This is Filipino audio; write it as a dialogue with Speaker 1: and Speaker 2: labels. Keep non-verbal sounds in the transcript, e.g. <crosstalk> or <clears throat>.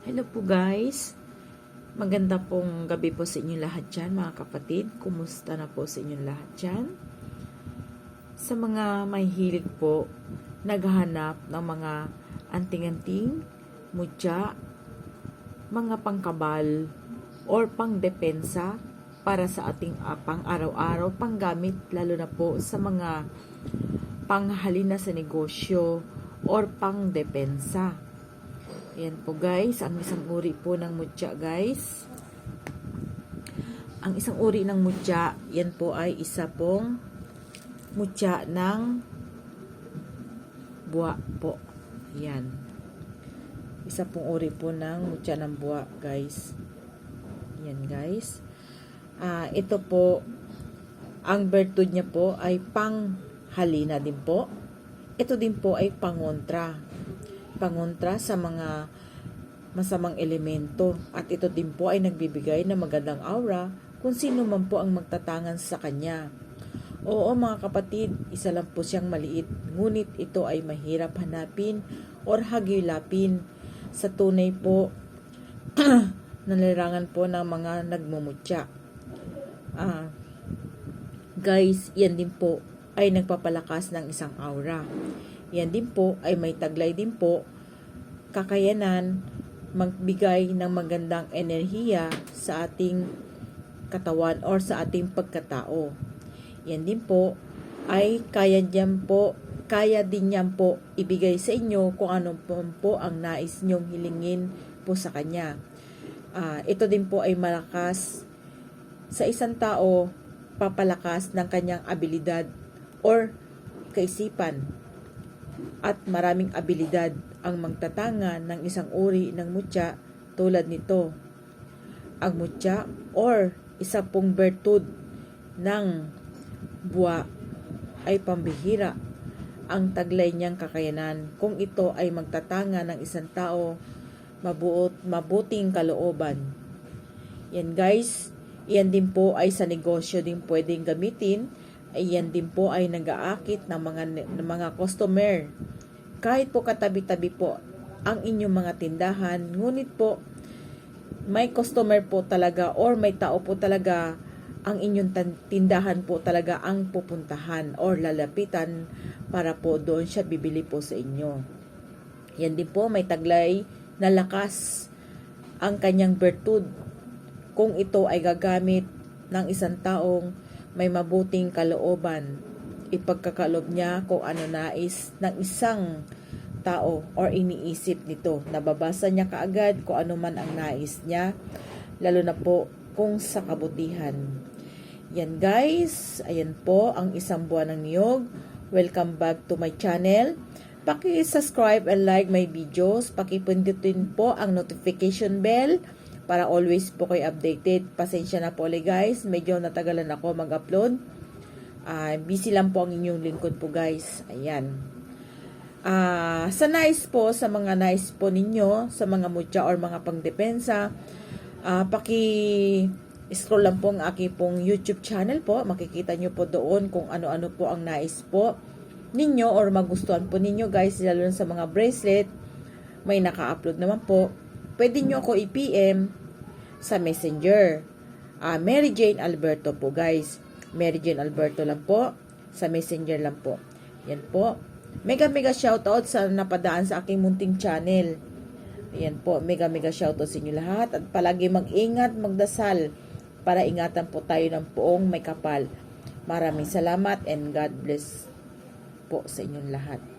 Speaker 1: Hello po guys. Maganda pong gabi po sa inyo lahat dyan mga kapatid. Kumusta na po sa inyo lahat dyan? Sa mga may hilig po, naghahanap ng mga anting-anting, mutya, mga pangkabal, or pangdepensa para sa ating uh, pang araw-araw, panggamit lalo na po sa mga panghalina sa negosyo or pangdepensa. Ayan po guys, ang isang uri po ng mutya guys. Ang isang uri ng mutya, yan po ay isa pong mutya ng buwa po. Yan. Isa pong uri po ng mutya ng buwa guys. Yan guys. Ah, ito po, ang bertud niya po ay panghalina din po. Ito din po ay pangontra pangontra sa mga masamang elemento at ito din po ay nagbibigay ng magandang aura kung sino man po ang magtatangan sa kanya. Oo mga kapatid, isa lang po siyang maliit, ngunit ito ay mahirap hanapin or hagilapin sa tunay po <clears throat> nalarangan po ng mga nagmumutya. Ah, guys, yan din po ay nagpapalakas ng isang aura. Yan din po ay may taglay din po kakayanan magbigay ng magandang enerhiya sa ating katawan or sa ating pagkatao. Yan din po ay kaya diyan po kaya din niyan po ibigay sa inyo kung ano po, po ang nais nyong hilingin po sa kanya. Uh, ito din po ay malakas sa isang tao papalakas ng kanyang abilidad or kaisipan at maraming abilidad ang magtatanga ng isang uri ng mutya tulad nito. Ang mutya or isa pong bertud ng buwa ay pambihira ang taglay niyang kakayanan kung ito ay magtatanga ng isang tao mabuot, mabuting kalooban. Yan guys, yan din po ay sa negosyo din pwedeng gamitin Ayan din po ay nag-aakit ng mga, ng mga customer. Kahit po katabi-tabi po ang inyong mga tindahan, ngunit po may customer po talaga or may tao po talaga ang inyong tindahan po talaga ang pupuntahan or lalapitan para po doon siya bibili po sa inyo. Yan din po may taglay na lakas ang kanyang bertud kung ito ay gagamit ng isang taong may mabuting kalooban. Ipagkakalob niya kung ano nais ng isang tao or iniisip nito. Nababasa niya kaagad kung ano man ang nais niya, lalo na po kung sa kabutihan. Yan guys, ayan po ang isang buwan ng niyog. Welcome back to my channel. Paki-subscribe and like my videos. Paki-pindutin po ang notification bell para always po kayo updated. Pasensya na po ulit guys, medyo natagalan ako mag-upload. Uh, busy lang po ang inyong lingkod po guys. Ayan. Uh, sa nice po, sa mga nice po ninyo, sa mga mutya or mga pangdepensa, uh, paki scroll lang po ang aking pong YouTube channel po. Makikita nyo po doon kung ano-ano po ang nice po ninyo or magustuhan po ninyo guys, lalo sa mga bracelet. May naka-upload naman po. Pwede nyo ako i-PM sa messenger. Uh, Mary Jane Alberto po guys. Mary Jane Alberto lang po. Sa messenger lang po. Yan po. Mega mega shoutout sa napadaan sa aking munting channel. Yan po. Mega mega shoutout sa inyo lahat. At palagi mag-ingat, magdasal para ingatan po tayo ng poong may kapal. Maraming salamat and God bless po sa inyong lahat.